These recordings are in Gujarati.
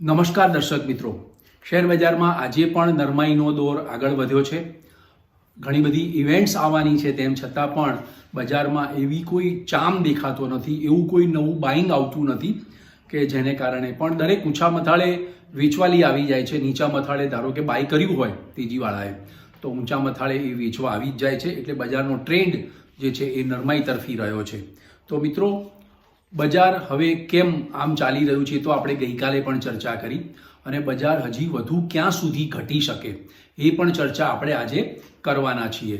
નમસ્કાર દર્શક મિત્રો. શેર બજારમાં આજે પણ નરમાઈનો દોર આગળ વધ્યો છે. ઘણી બધી ઇવેન્ટ્સ આવવાની છે તેમ છતાં પણ બજારમાં એવી કોઈ ચામ દેખાતો નથી, એવું કોઈ નવું બાઇંગ આવતું નથી કે જેને કારણે પણ દરેક ઊંચા મથાળે વેચવાલી આવી જાય છે. નીચા મથાળે ધારો કે બાય કર્યું હોય તેજીવાળાએ, તો ઊંચા મથાળે એ વેચવા આવી જ જાય છે. એટલે બજારનો ટ્રેન્ડ જે છે એ નરમાઈ તરફી રહ્યો છે. તો મિત્રો બજાર હવે કેમ આમ ચાલી રહ્યું છે તો આપણે ગઈકાલે પણ ચર્ચા કરી અને બજાર હજી વધુ ક્યાં સુધી ઘટી શકે એ પણ ચર્ચા આપણે આજે કરવાના છીએ.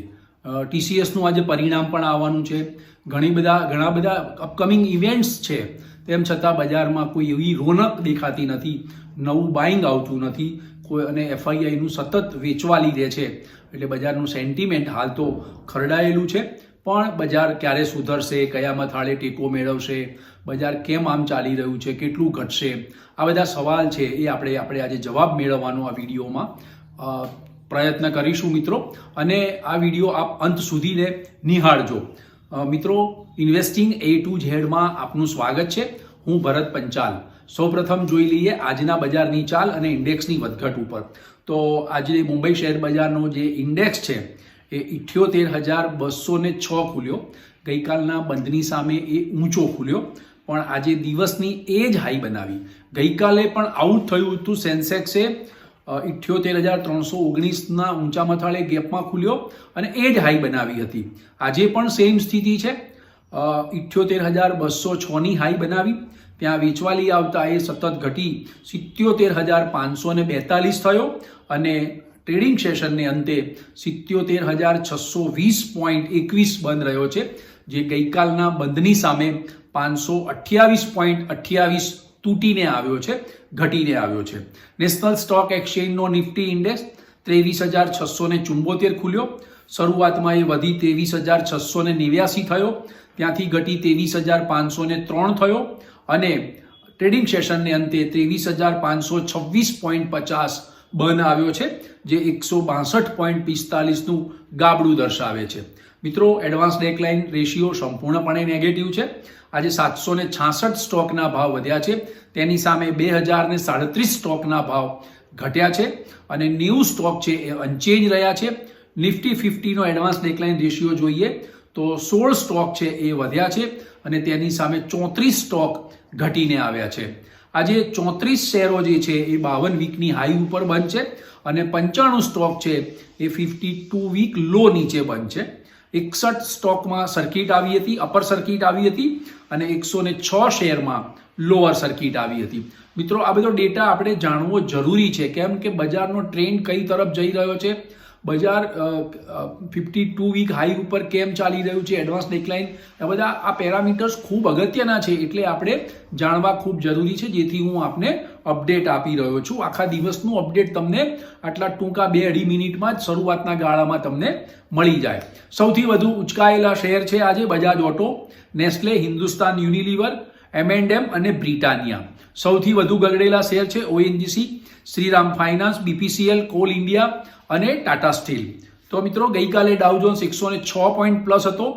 ટીસીએસનું આજે પરિણામ પણ આવવાનું છે. ઘણી બધા, ઘણા બધા અપકમિંગ ઇવેન્ટ્સ છે. તેમ છતાં બજારમાં કોઈ એવી રોનક દેખાતી નથી, નવું બાઇંગ આવતું નથી, કોઈ અને એફઆઈઆઈનું સતત વેચવા લીધે છે. એટલે બજારનું સેન્ટિમેન્ટ હાલ તો ખરડાયેલું છે. પણ બજાર ક્યારે સુધરશે, કયા મથાળે ટેકો મેળવશે, બજાર કેમ આમ ચાલી રહ્યું છે, કેટલું ઘટશે? આ બધા સવાલ છે એ આપણે આપણે આજે જવાબ મેળવવાનો આ વિડીયોમાં. પ્રયત્ન કરીશું મિત્રો. અને આ વીડિયો આપ અંત સુધીને નિહાળજો. મિત્રો ઇન્વેસ્ટિંગ એ ટુ ઝેડમાં આપનું સ્વાગત છે. હું ભરત પંચાલ. સૌપ્રથમ જોઈ લઈએ આજના બજારની ચાલ અને ઇન્ડેક્સની વધઘટ ઉપર. તો આજે મુંબઈ શેર બજારનો જે ઇન્ડેક્સ છે એ ઇઠ્યોતેર હજાર બસો ને છ ખુલ્યો. ગઈકાલના બંધની સામે એ ઊંચો ખુલ્યો. પણ આજે દિવસની એ જ હાઈ બનાવી. ગઈકાલે પણ આઉટ થયું હતું સેન્સેક્સે. ઇઠ્યોતેર હજાર ત્રણસો ઓગણીસના ઊંચા મથાળે ગેપમાં ખુલ્યો અને એ જ હાઈ બનાવી હતી. આજે પણ સેમ સ્થિતિ છે. ઇઠ્યોતેર હજાર બસો છની હાઈ બનાવી. ત્યાં વેચવાલી આવતા એ સતત ઘટી સિત્યોતેર હજાર પાંચસો ને બેતાલીસ થયો અને ટ્રેડિંગ સેશનને અંતે સિત્યોતેર હજાર છસો વીસ પોઈન્ટ એકવીસ બંધ રહ્યો છે, જે ગઈકાલના બંધની સામે પાંચસો અઠ્યાવીસ પોઈન્ટ અઠ્યાવીસ તૂટીને આવ્યો છે, ઘટીને આવ્યો છે. નેશનલ સ્ટોક એક્સચેન્જનો નિફ્ટી ઇન્ડેક્સ ત્રેવીસ હજાર છસો ને ચુંબોતેર ખુલ્યો. શરૂઆતમાં એ વધી ત્રેવીસ હજાર છસો ને નેવ્યાસી થયો, ત્યાંથી ઘટી ત્રેવીસ હજાર પાંચસો ને ત્રણ થયો અને ટ્રેડિંગ સેશનને અંતે ત્રેવીસ હજાર પાંચસો છવ્વીસ પોઈન્ટ પચાસ બંધ આવ્યો છે, જે એકસો બાસઠ પોઈન્ટ પિસ્તાલીસનું ગાબડું દર્શાવે છે. મિત્રો એડવાન્સ ડેકલાઇન રેશિયો સંપૂર્ણપણે નેગેટિવ છે. આજે સાતસો ને છાસઠ સ્ટોકના ભાવ વધ્યા છે. તેની સામે બે હજાર ને સાડત્રીસ સ્ટોકના ભાવ ઘટ્યા છે અને ન્યૂ સ્ટોક છે એ અનચેન્જ રહ્યા છે. નિફ્ટી ફિફ્ટીનો એડવાન્સ ડેકલાઇન રેશિયો જોઈએ તો સોળ સ્ટોક છે એ વધ્યા છે અને તેની સામે ચોત્રીસ સ્ટોક ઘટીને આવ્યા છે. આજે ચોત્રીસ શેરો જે છે એ બાવન વીકની હાઈ ઉપર બંધ છે અને પંચાણું સ્ટોક છે એ ફિફ્ટી ટુ વીક લો નીચે બંધ છે. એકસઠ સ્ટોકમાં સર્કિટ આવી હતી, અપર સર્કિટ આવી હતી અને એકસો ને છ શેરમાં લોઅર સર્કિટ આવી હતી. મિત્રો, આ બધો ડેટા આપણે જાણવો જરૂરી છે. કેમ કે બજારનો ટ્રેન્ડ કઈ તરફ જઈ રહ્યો છે? બજાર ફિફ્ટી ટુ વીક હાઈ ઉપર કેમ ચાલી રહ્યું છે એડવાન્સ ડેકલાઇન આ બધા, આ પેરામીટર્સ ખૂબ અગત્યના છે, એટલે આપણે જાણવા ખૂબ જરૂરી છે, જેથી હું આપને અપડેટ આપી રહ્યો છું. આખા દિવસનું અપડેટ તમને આટલા ટૂંકા બે અઢી મિનિટમાં જ શરૂઆતના ગાળામાં તમને મળી જાય. સૌથી વધુ ઉચકાયેલા શેર છે આજે Bajaj auto, Nestle, Hindustan, Unilever એમ અને બ્રિટાનિયા. સૌથી વધુ ગગડેલા શેર છે ONGC Shriram finance BPCL coal India અને ટાટા સ્ટીલ. તો મિત્રો, ગઈકાલે ડાઉજોન્સ એકસો ને છ પોઈન્ટ પ્લસ હતો,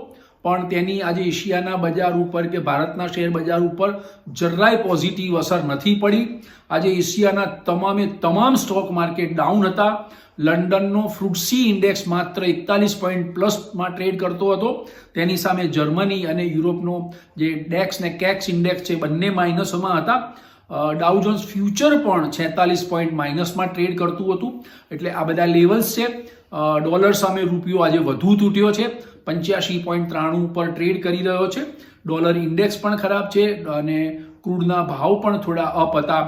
પણ તેની આજે એશિયાના બજાર ઉપર કે ભારતના શેર બજાર ઉપર જરાય પોઝિટિવ અસર નથી પડી. આજે એશિયાના તમામે તમામ સ્ટોક માર્કેટ ડાઉન હતા. લંડનનો ફ્રુટસી ઇન્ડેક્સ માત્ર એકતાલીસ પોઈન્ટ પ્લસમાં ટ્રેડ કરતો હતો. તેની સામે જર્મની અને યુરોપનો જે ડેક્સ ને કેક્સ ઇન્ડેક્સ છે, બંને માઇનસમાં હતા. ડાઉજોન્સ ફ્યુચર પણ છેતાલીસ પોઈન્ટ માઇનસમાં ટ્રેડ કરતું હતું. એટલે આ બધા લેવલ્સ છે. ડોલર સામે રૂપિયો આજે વધુ તૂટ્યો છે. પંચ્યાસી પોઈન્ટ ત્રાણું ઉપર ટ્રેડ કરી રહ્યો છે. ડોલર ઇન્ડેક્સ પણ ખરાબ છે અને ક્રૂડના ભાવ પણ થોડા અપ હતા.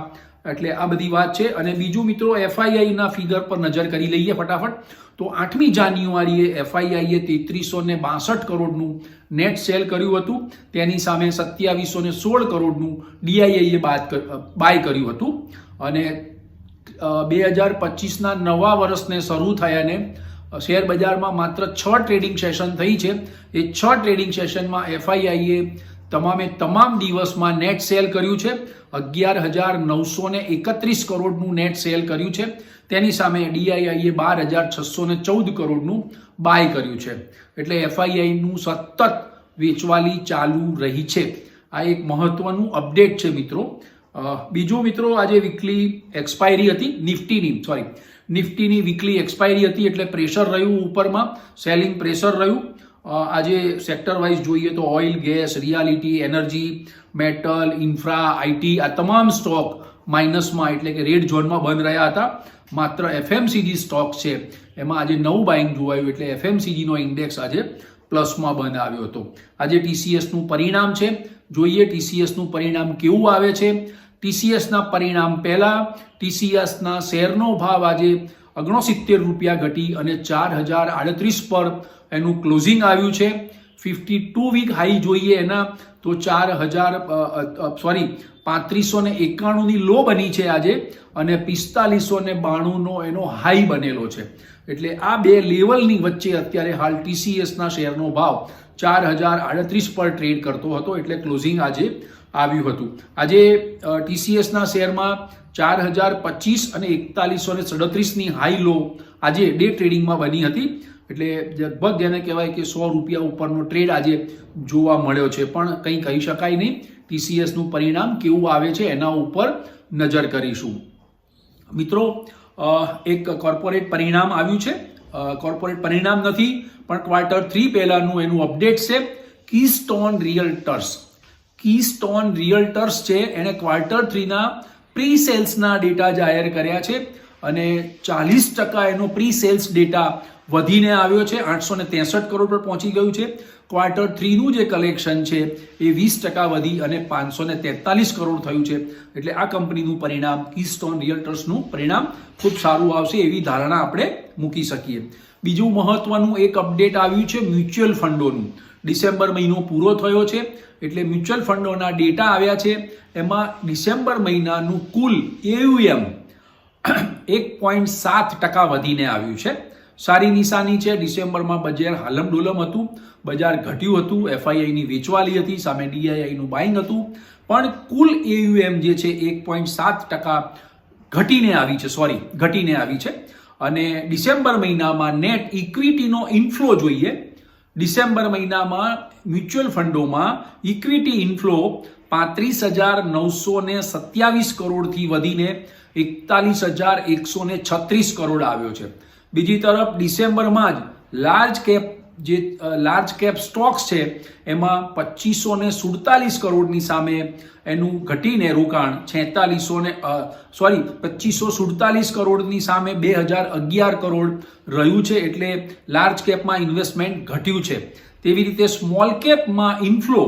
એટલે આ બધી વાત છે. અને બીજું મિત્રો એફઆઈઆઈના ફિગર પર નજર કરી લઈએ ફટાફટ. તો આઠમી જાન્યુઆરીએ એફઆઈઆઈએ તેત્રીસો ને બાસઠ કરોડનું નેટ સેલ કર્યું હતું. તેની સામે સત્યાવીસો ને સોળ કરોડનું ડીઆઈઆઈએ બાદ બાય કર્યું હતું. અને બે હજાર પચીસના નવા વર્ષને શરૂ થયાને શેર બજારમાં માત્ર છ ટ્રેડિંગ સેશન થઈ છે. એ છ ટ્રેડિંગ સેશનમાં એફઆઈઆઈએ તમામે તમામ દિવસમાં નેટ સેલ કર્યું છે. અગિયાર હજાર નવસો ને એકત્રીસ કરોડનું નેટ સેલ કર્યું છે. તેની સામે ડીઆઈઆઈએ બાર હજાર છસો ને ચૌદ કરોડનું બાય કર્યું છે. એટલે એફઆઈઆઈનું સતત વેચવાલી ચાલુ રહી છે. આ એક મહત્વનું અપડેટ છે મિત્રો. બીજો મિત્રો આજે વીકલી એક્સપાયરી હતી, નિફ્ટીની સોરી નિફ્ટીની વીકલી એક્સપાયરી હતી એટલે પ્રેશર રહ્યું ઉપરમાં સેલિંગ પ્રેશર રહ્યું. આજે સેક્ટર વાઇઝ જોઈએ તો oil gas realty energy metal infra IT આ તમામ સ્ટોક માઇનસમાં એટલે કે રેડ ઝોનમાં બંધ રહ્યા હતા. માત્ર એફએમસીજી સ્ટોક છે. એમાં આજે નવું બાઇંગ જોવાયું એટલે એફએમસીજીનો ઇન્ડેક્સ આજે પ્લસમાં બંધ આવ્યો હતો. આજે ટીસીએસનું પરિણામ છે. જોઈએ ટીસીએસનું પરિણામ કેવું આવે છે. ટીસીએસના પરિણામ પહેલાં ટીસીએસના શેરનો ભાવ આજે ઓગણસિત્તેર રૂપિયા ઘટી અને ચાર હજાર આડત્રીસ પર એનું ક્લોઝિંગ આવ્યું છે. ફિફ્ટી ટુ વીક હાઈ જોઈએ એના, તો ચાર હજાર સોરી પાંત્રીસો ને એકાણુંની લો બની છે આજે અને પિસ્તાલીસો ને બાણુંનો એનો હાઈ બનેલો છે. એટલે આ બે લેવલની વચ્ચે અત્યારે હાલ ટીસીએસના શેરનો ભાવ ચાર હજાર આડત્રીસ પર ટ્રેડ કરતો હતો, એટલે ક્લોઝિંગ આજે આવ્યું હતું. આજે ટીસીએસના શેરમાં ચાર હજાર પચીસ અને એકતાલીસો ને સડત્રીસની હાઈ લો આજે ડે ટ્રેડિંગમાં બની હતી. એટલે લગભગ જેને કહેવાય કે સો રૂપિયા ઉપરનો ટ્રેડ આજે જોવા મળ્યો છે. પણ કંઈ કહી શકાય નહીં. ટીસીએસનું પરિણામ કેવું આવે છે એના ઉપર નજર કરીશું. મિત્રો એક કોર્પોરેટ પરિણામ આવ્યું છે. કોર્પોરેટ પરિણામ નથી, પણ ક્વાર્ટર થ્રી પહેલાંનું એનું અપડેટ છે. કીસ્ટોન રિયલ્ટર્સ. કીસ્ટોન રિયલ્ટર્સ છે. એણે ક્વાર્ટર થ્રીના પ્રી સેલ્સના ડેટા જાહેર કર્યા છે અને ચાલીસ ટકા એનો પ્રી સેલ્સ ડેટા વધીને આવ્યો છે. આઠસો ને ત્રેસઠ કરોડ પર પહોંચી ગયું છે. ક્વાર્ટર થ્રીનું જે કલેક્શન છે એ વીસ ટકા વધી અને પાંચસો ને તેતાલીસ કરોડ થયું છે. એટલે આ કંપનીનું પરિણામ કીસ્ટોન રિયલ્ટર્સનું પરિણામ ખૂબ સારું આવશે એવી ધારણા આપણે મૂકી શકીએ. બીજું મહત્વનું એક અપડેટ આવ્યું છે મ્યુચ્યુઅલ ફંડોનું. ડિસેમ્બર મહિનો પૂરો થયો છે. એટલે મ્યુચ્યુઅલ ફંડોના ડેટા આવ્યા છે. એમાં ડિસેમ્બર મહિનાનું કુલ એયુએમ એક પોઈન્ટ સાત ટકા વધીને આવ્યું છે. સારી નિશાની છે. ડિસેમ્બરમાં બજાર હાલમ ડોલમ હતું. બજાર ઘટ્યું હતું. એફઆઈઆઈની વેચવાલી હતી. સામે ડીઆઈઆઈનું બાઇંગ હતું. પણ કુલ એયુએમ જે છે એક પોઈન્ટ સાત ટકા ઘટીને આવી છે. સોરી ઘટીને આવી છે. અને ડિસેમ્બર મહિનામાં નેટ ઇક્વિટીનો ઇન્ફ્લો જોઈએ. ડિસેમ્બર મહિનામાં મ્યુચ્યુઅલ ફંડોમાં ઇક્વિટી ઇન્ફ્લો પાંત્રીસ હજાર નવસો ને સત્યાવીસ કરોડથી વધીને એકતાલીસ હજાર એકસો ને છત્રીસ કરોડ આવ્યો છે. બીજી તરફ ડિસેમ્બરમાં જ લાર્જ કેપ જે લાર્જ કેપ સ્ટોક્સ છે, એમાં પચીસો ને સુડતાલીસ કરોડની સામે એનું ઘટીને રોકાણ છેતાલીસો ને સોરી, પચીસો સુડતાલીસ કરોડની સામે બે હજાર અગિયાર કરોડ રહ્યું છે એટલે લાર્જ કેપમાં ઇન્વેસ્ટમેન્ટ ઘટ્યું છે. તેવી રીતે સ્મોલ કેપમાં ઇન્ફ્લો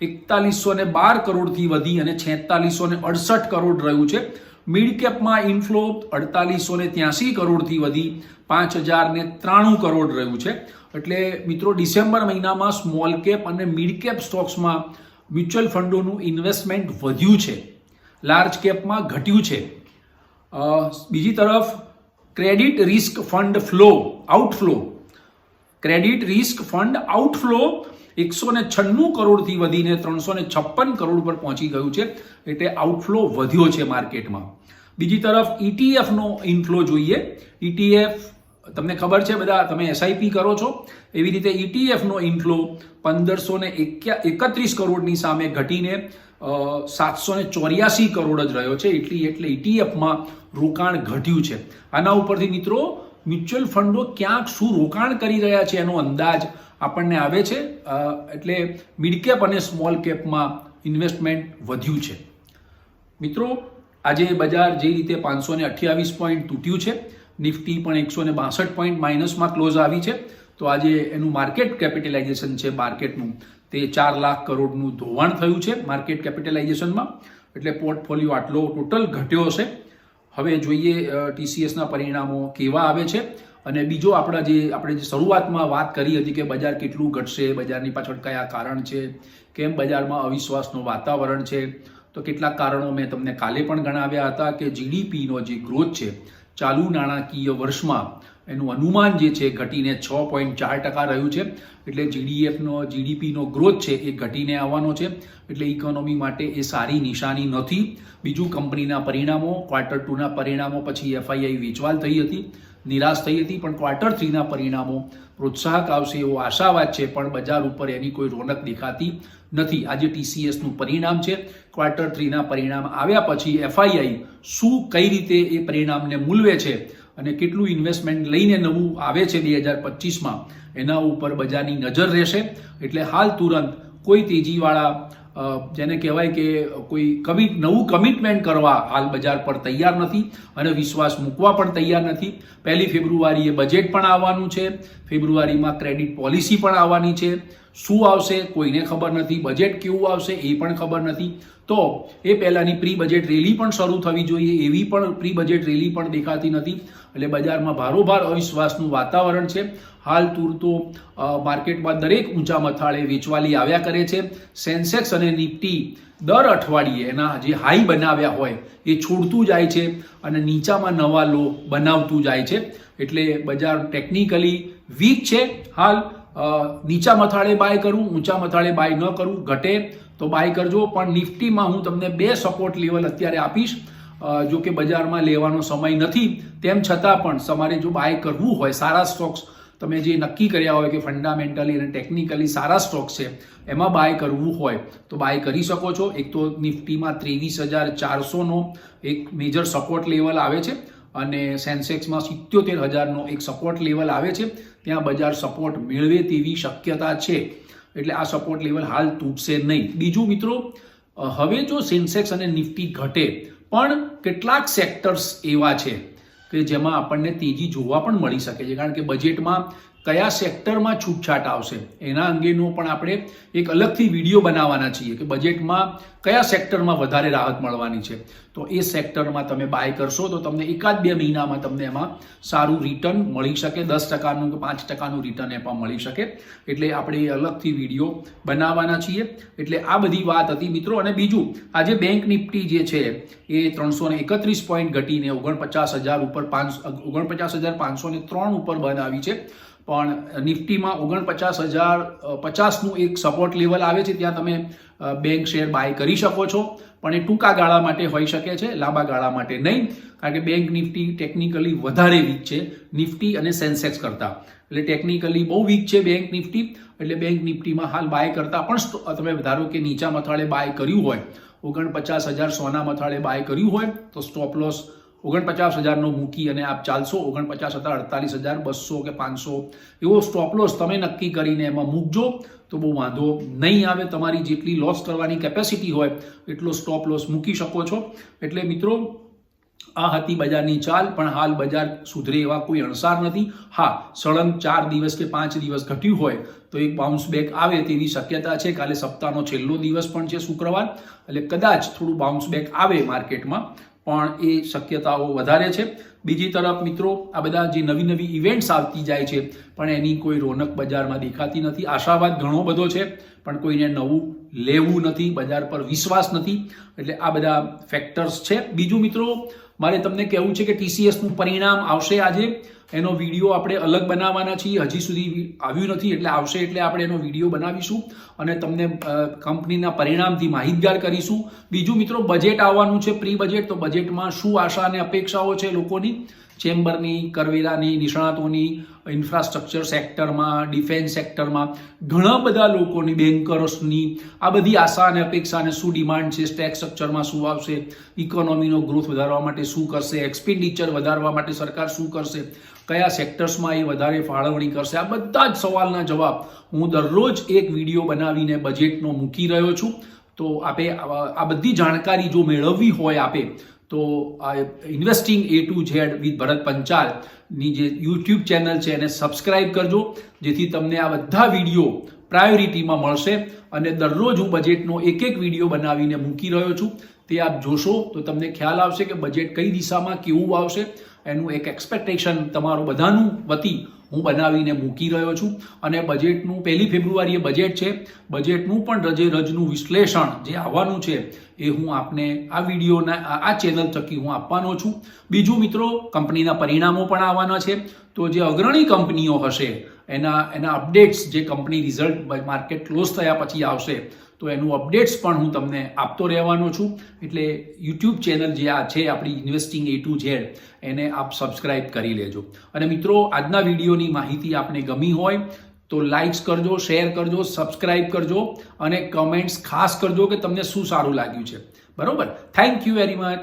એકતાલીસો ને બાર કરોડથી વધી અને છેતાલીસો ને અડસઠ કરોડ રહ્યું છે. મિડ કેપમાં ઇન્ફ્લો અડતાલીસો ને ત્યાસી કરોડથી વધી પાંચ હજાર ને ત્રાણું કરોડ રહ્યું છે. એટલે મિત્રો ડિસેમ્બર મહિનામાં સ્મોલ કેપ અને મિડ કેપ સ્ટોક્સમાં મ્યુચ્યુઅલ ફંડોનું ઇન્વેસ્ટમેન્ટ વધ્યું છે. લાર્જ કેપમાં ઘટ્યું છે. બીજી તરફ credit risk fund flow outflow credit risk fund outflow એકસો ને છન્નું કરોડથી વધીને ત્રણસો ને છપ્પન કરોડ પર પહોંચી ગયું છે. એટલે આઉટફ્લો વધ્યો છે માર્કેટમાં બીજી તરફ ઇટીએફનો ઇન્ફ્લો જોઈએ. ઇટીએફ તમને ખબર છે બધા, તમે એસઆઈપી કરો છો. એવી રીતે ઇટીએફનો ઇન્ફ્લો પંદરસો ને એકત્રીસ કરોડની સામે ઘટીને સાતસો ને ચોર્યાસી કરોડ જ રહ્યો છે. એટલી, એટલે ઇટીએફમાં રોકાણ ઘટ્યું છે. આના ઉપરથી મિત્રો મ્યુચ્યુઅલ ફંડો ક્યાંક શું રોકાણ કરી રહ્યા છે એનો અંદાજ આપણને આવે છે. એટલે મિડ કેપ અને સ્મોલ કેપમાં ઇન્વેસ્ટમેન્ટ વધ્યું છે. મિત્રો, આજે બજાર જે રીતે પાંચસો ને અઠ્યાવીસ પોઈન્ટ તૂટ્યું છે, નિફ્ટી પણ એકસો ને બાસઠ પોઈન્ટ માઇનસમાં ક્લોઝ આવી છે. તો આજે એનું માર્કેટ કેપિટલાઇઝેશન છે માર્કેટનું તે ચાર લાખ કરોડનું ધોવાણ થયું છે માર્કેટ કેપિટલાઇઝેશનમાં એટલે પોર્ટફોલિયો આટલો ટોટલ ઘટ્યો હશે. હવે જોઈએ ટીસીએસના પરિણામો કેવા આવે છે અને બીજો આપણા જે, આપણે જે શરૂઆતમાં વાત કરી હતી કે બજાર કેટલું ઘટશે, બજારની પાછળ કયા કારણ છે, કેમ બજારમાં અવિશ્વાસનું વાતાવરણ છે, તો કેટલાક કારણો મેં તમને કાલે પણ ગણાવ્યા હતા કે જીડીપીનો જે ગ્રોથ છે, ચાલુ નાણાકીય વર્ષમાં એનું અનુમાન જે છે ઘટીને છ પોઈન્ટ ચાર ટકા રહ્યું છે. એટલે જીડીએફનો જીડીપીનો ગ્રોથ છે એ ઘટીને આવવાનો છે. એટલે ઇકોનોમી માટે એ સારી નિશાની નથી. બીજું કંપનીના પરિણામો ક્વાર્ટર ટુના પરિણામો પછી એફઆઈઆઈ વેચવાલ થઈ હતી. નિરાશ થઈ હતી, પણ ક્વાર્ટર થ્રીના પરિણામો પ્રોત્સાહક આવશે એવો આશાવાદ છે, પણ બજાર ઉપર એની કોઈ રોનક દેખાતી નથી. આજે ટીસીએસનું પરિણામ છે. ક્વાર્ટર થ્રીના પરિણામ આવ્યા પછી એફઆઈઆઈ શું કઈ રીતે એ પરિણામને મૂલવે છે? અને કેટલું ઇન્વેસ્ટમેન્ટ લઈને નવું આવે છે બે હજાર પચીસમાં, એના ઉપર બજારની નજર રહેશે. એટલે હાલ તુરંત કોઈ તેજીવાળા જેને કહેવાય કે કોઈ કમિટ નવું કમિટમેન્ટ કરવા હાલ બજાર પર તૈયાર નથી અને વિશ્વાસ મૂકવા પણ તૈયાર નથી. પહેલી ફેબ્રુઆરીએ બજેટ પણ આવવાનું છે. ફેબ્રુઆરીમાં ક્રેડિટ પોલિસી પણ આવવાની છે. શું આવશે? કોઈને ખબર નથી. બજેટ કેવું આવશે? એ પણ ખબર નથી. તો એ પહેલાંની પ્રી બજેટ રેલી પણ શરૂ થવી જોઈએ. એવી પણ પ્રી બજેટ રેલી પણ દેખાતી નથી. એટલે બજારમાં ભારોભાર અવિશ્વાસનું વાતાવરણ છે. હાલ પૂરતો માર્કેટમાં દરેક ઊંચા મથાળે વેચવાલી આવ્યા કરે છે. સેન્સેક્સ અને નિફ્ટી દર અઠવાડિયે એના જે હાઈ બનાવ્યા હોય એ છોડતું જાય છે અને નીચામાં નવા લો બનાવતું જાય છે. એટલે બજાર ટેકનિકલી વીક છે. હાલ નીચા મથાળે બાય કરું, ઊંચા મથાળે બાય ન કરવું ઘટે તો બાય કરજો. પણ નિફ્ટીમાં હું તમને બે સપોર્ટ લેવલ અત્યારે આપીશ. જો કે બજારમાં લેવાનો સમય નથી, તેમ છતાં પણ તમારે જો બાય કરવું હોય, સારા સ્ટોક્સ તમે જે નક્કી કર્યા હોય કે ફંડામેન્ટલી અને ટેકનિકલી સારા સ્ટોક્સ છે, એમાં બાય કરવું હોય, તો બાય કરી શકો છો. એક તો નિફ્ટીમાં ત્રેવીસ હજાર ચારસોનો એક મેજર સપોર્ટ લેવલ આવે છે. અને સેન્સેક્સમાં સિત્યોતેર હજારનો એક સપોર્ટ લેવલ આવે છે. ત્યાં બજાર સપોર્ટ મેળવે તેવી શક્યતા છે. એટલે આ સપોર્ટ લેવલ હાલ તૂટશે નહીં. બીજું મિત્રો હવે જો સેન્સેક્સ અને નિફ્ટી ઘટે, પણ કેટલાક સેક્ટર્સ એવા છે કે જેમાં આપણને તેજી જોવા પણ મળી શકે છે. કારણ કે બજેટમાં કયા સેક્ટરમાં છૂટછાટ આવશે એના અંગેનો પણ આપણે એક અલગથી વીડિયો બનાવવાના છીએ કે બજેટમાં કયા સેક્ટરમાં વધારે રાહત મળવાની છે. તો એ સેક્ટરમાં તમે બાય કરશો તો તમને એકાદ બે મહિનામાં તમને એમાં સારું રિટર્ન મળી શકે. દસ ટકાનું કે પાંચ ટકાનું રિટર્ન એમાં મળી શકે. એટલે આપણે એ અલગથી વીડિયો બનાવવાના છીએ. એટલે આ બધી વાત હતી મિત્રો. અને બીજું, આજે બેંક નિફ્ટી જે છે એ ત્રણસો ને એકત્રીસ પોઈન્ટ ઘટીને ઓગણપચાસ હજાર ઉપર પાંચ, ઓગણપચાસ હજાર પાંચસો ને ત્રણ ઉપર બંધ આવી છે. પણ નિફ્ટીમાં ઓગણપચાસ હજાર પચાસનું એક સપોર્ટ લેવલ આવે છે, ત્યાં તમે બેંક શેર બાય કરી શકો છો. પણ એ ટૂંકા ગાળા માટે હોઈ શકે છે, લાંબા ગાળા માટે નહીં, કારણ કે બેંક નિફ્ટી ટેકનિકલી વધારે વીક છે, નિફ્ટી અને સેન્સેક્સ કરતાં. એટલે ટેકનિકલી બહુ વીક છે બેંક નિફ્ટી, એટલે બેંક નિફ્ટીમાં હાલ બાય કરતાં પણ તમે ધારો કે નીચા મથાળે બાય કર્યું હોય, ઓગણપચાસ હજાર સોના મથાળે બાય કર્યું હોય, તો સ્ટોપ લોસ ઓગણપચાસ હજારનો મૂકી અને આપ ચાલશો ઓગણપચાસ હતા અડતાલીસ હજાર, બસો કે પાંચસો, એવો સ્ટોપ લોસ તમે નક્કી કરીને એમાં મૂકજો. તો બહુ વાંધો નહીં આવે. તમારી જેટલી લોસ કરવાની કેપેસિટી હોય, એટલો સ્ટોપ લોસ મૂકી શકો છો. એટલે મિત્રો, આ હતી બજારની ચાલ, પણ હાલ બજાર સુધરે એવા કોઈ અણસાર નથી. હા, સળંગ ચાર દિવસ કે પાંચ દિવસ ઘટ્યું હોય, તો એક બાઉન્સ બેક આવે તેવી શક્યતા છે. કાલે સપ્તાહનો છેલ્લો દિવસ પણ છે શુક્રવાર. એટલે કદાચ થોડું બાઉન્સ બેક આવે માર્કેટમાં પણ એ શક્યતાઓ વધારે છે. બીજી તરફ મિત્રો, આ બધા જે નવી નવી ઇવેન્ટ્સ આવતી જાય છે, પણ એની કોઈ રોનક બજારમાં દેખાતી નથી. આશાવાદ ઘણો બધો છે, પણ કોઈને નવું લેવું નથી, બજાર પર વિશ્વાસ નથી. એટલે આ બધા ફેક્ટર્સ છે. બીજું મિત્રો, મારે તમને કહેવું છે કે ટીસીએસનું પરિણામ આવશે આજે. એનો વીડિયો આપણે અલગ બનાવવાના છીએ. હજી સુધી આવ્યું નથી, એટલે આવશે એટલે આપણે એનો વીડિયો બનાવીશું અને તમને કંપનીના પરિણામથી માહિતગાર કરીશું. બીજું મિત્રો, બજેટ આવવાનું છે, પ્રી બજેટ. તો બજેટમાં શું આશા અને અપેક્ષાઓ છે લોકોની? ચેમ્બરની કરવેરાની, નિષ્ણાતોની ઇન્ફ્રાસ્ટ્રક્ચર સેક્ટરમાં ડિફેન્સ સેક્ટરમાં ઘણા બધા લોકોની બેન્કર્સની આ બધી આશા અને અપેક્ષા અને શું ડિમાન્ડ છે ટેક્સ સ્ટ્રક્ચરમાં શું આવશે ઇકોનોમીનો ગ્રોથ વધારવા માટે શું કરશે એક્સપેન્ડિચર વધારવા માટે સરકાર શું કરશે, કયા સેક્ટર્સમાં એ વધારે ફાળવણી કરશે, આ બધા જ સવાલના જવાબ હું દરરોજ એક વીડિયો બનાવીને બજેટનો મૂકી રહ્યો છું. તો આપે આ બધી જાણકારી જો મેળવવી હોય આપે તો આ investing A to Z with Bharat પંચાલની જે યુટ્યુબ ચેનલ છે, એને સબસ્ક્રાઇબ કરજો, જેથી તમને આ બધા વીડિયો પ્રાયોરિટીમાં મળશે. અને દરરોજ હું બજેટનો એક એક વીડિયો બનાવીને મૂકી રહ્યો છું. તે આપ જોશો તો તમને ખ્યાલ આવશે કે બજેટ કઈ દિશામાં કેવું આવશે. એનું એક એક્સપેક્ટેશન તમારું બધાનું વતી હું બનાવીને મૂકી રહ્યો છું અને બજેટનું પહેલી ફેબ્રુઆરીએ બજેટ છે. બજેટનું પણ રજે રજનું વિશ્લેષણ જે આવવાનું છે એ હું આપને આ વિડીયોના, આ- ચેનલ થકી હું આપવાનો છું. બીજું મિત્રો, કંપનીના પરિણામો પણ આવવાના છે. તો જે અગ્રણી કંપનીઓ હશે એના એના અપડેટ્સ જે કંપની રિઝલ્ટ માર્કેટ ક્લોઝ થયા પછી આવશે, તો એનું અપડેટ્સ પણ હું તમને આપતો રહેવાનો છું. એટલે યુટ્યુબ ચેનલ જે આ છે, આપણી ઇન્વેસ્ટિંગ એ ટુ ઝેડ એને આપ સબસ્ક્રાઇબ કરી લેજો. અને મિત્રો, આજના વિડીયોની માહિતી આપને ગમી હોય, તો લાઇક્સ કરજો શેર કરજો સબસ્ક્રાઇબ કરજો, અને કમેન્ટ્સ ખાસ કરજો કે તમને શું સારું લાગ્યું છે. બરોબર? Thank you very much